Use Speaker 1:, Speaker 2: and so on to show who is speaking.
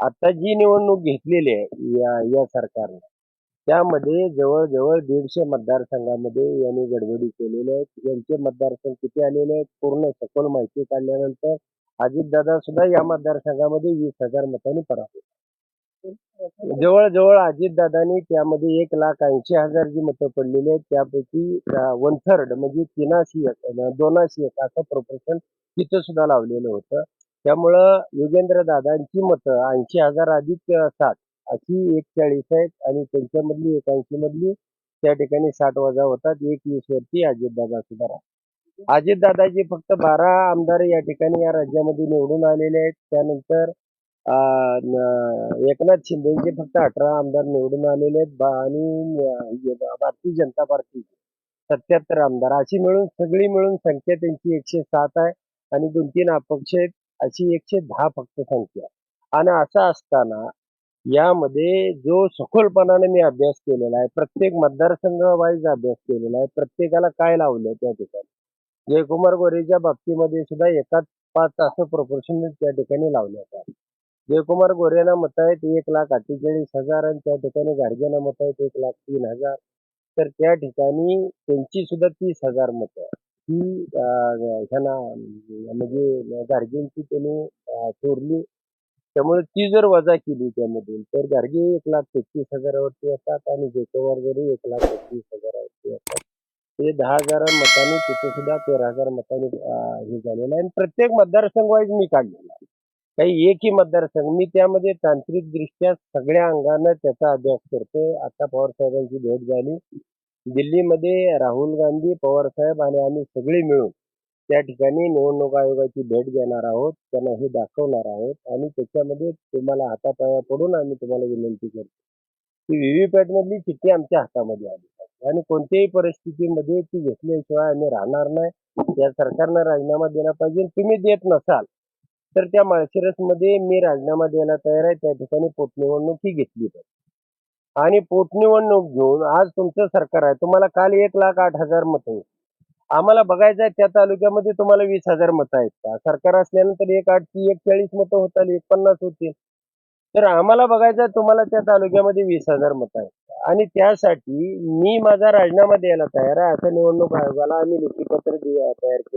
Speaker 1: आता जी निवडणूक घेतलेली आहे या या सरकारने त्यामध्ये जवळजवळ दीडशे मतदारसंघामध्ये यांनी गडबडी केलेले आहेत यांचे मतदारसंघ किती आलेले आहेत पूर्ण सखोल माहिती काढल्यानंतर अजितदादा सुद्धा या मतदारसंघामध्ये वीस हजार मतांनी पराभूत जवळजवळ अजितदादानी त्यामध्ये एक लाख ऐंशी हजार जी मतं पडलेली आहेत त्यापैकी वन थर्ड म्हणजे तीनाशी एक दोनाशी एक असं प्रोपोर्शन तिथं सुद्धा लावलेलं होतं. त्यामुळं योगेंद्र दादांची मतं ऐंशी हजार अधिक सात साठ अशी एक चाळीस आहेत आणि त्यांच्यामधली एक ऐंशी मधली त्या ठिकाणी साठ वजा होतात. एक वीस वरती अजितदादा सुद्धा राहतात. अजितदादाजी फक्त बारा आमदार या ठिकाणी या राज्यामध्ये निवडून आलेले आहेत. त्यानंतर एकनाथ शिंदेचे फक्त अठरा आमदार निवडून आलेले आहेत. आणि भारतीय जनता पार्टी सत्याहत्तर आमदार अशी मिळून सगळी मिळून संख्या त्यांची एकशे सात आहे. आणि दोन तीन अपक्ष आहेत. अशी एकशे दहा फक्त संख्या. आणि असं असताना यामध्ये जो सखोलपणाने मी अभ्यास केलेला आहे प्रत्येक मतदारसंघावाईज अभ्यास केलेला आहे प्रत्येकाला काय लावलं त्या ठिकाणी? जयकुमार गोरेच्या बाबतीमध्ये सुद्धा एकाच पाच असं प्रपोर्शन त्या ठिकाणी लावण्यात आलं जयकुमार गोरेला मत आहेत एक लाख अठ्ठेचाळीस हजार आणि त्या ठिकाणी गाडगेला मत आहेत एक लाख तीन हजार. तर त्या ठिकाणी त्यांची सुद्धा तीस हजार मतं की अं, ह्यांना म्हणजे गार्गेंची त्यांनी चोरली त्यामुळे ती जर वजा केली त्यामधून तर गार्गे एक लाख तेहतीस हजारावरती असतात आणि जयकुमार जरी एक लाख तेहतीस हजारावरती असतात. ते दहा हजार मतांनी तिथे सुद्धा तेरा हजार मतांनी अं, हे झालेलं आहे. आणि प्रत्येक मतदारसंघ वाईज मी काढलेला आहे. काही एकही मतदारसंघ मी त्यामध्ये तांत्रिकदृष्ट्या सगळ्या अंगानं त्याचा अभ्यास करतोय. आता पवार साहेबांची भेट झाली. दिल्लीमध्ये राहुल गांधी पवार साहेब आणि आम्ही सगळे मिळून त्या ठिकाणी निवडणूक आयोगाची भेट घेणार आहोत. त्यांना हे दाखवणार आहोत. आणि त्याच्यामध्ये तुम्हाला हातापाया पडून आम्ही तुम्हाला विनंती करतो की व्हीव्हीपॅट मधली चिठ्ठी आमच्या हातामध्ये आली पाहिजे. आणि कोणत्याही परिस्थितीमध्ये ती घेतल्याशिवाय आम्ही राहणार नाही. या सरकारनं राजीनामा दिला पाहिजे. तुम्ही देत नसाल तर त्या माळशिरसमध्ये मी राजीनामा द्यायला तयार आहे. त्या ठिकाणी पोटनिवडणूक ही घेतली पाहिजे. आणि पोटनिवडणूक घेऊन आज तुमचं सरकार आहे. तुम्हाला काल एक लाख आठ हजार मतं आहे आम्हाला बघायचं आहे त्या तालुक्यामध्ये तुम्हाला वीस हजार मतं आहेत का? सरकार असल्यानंतर एक आठची एक चाळीस मतं होतात एक पन्नास होतील. तर आम्हाला बघायचं आहे तुम्हाला त्या तालुक्यामध्ये वीस हजार मतं आहेत आणि त्यासाठी मी माझा राजीनामा द्यायला तयार आहे. असं निवडणूक आयोगाला आम्ही लिखीपत्र दे- तयार केलं.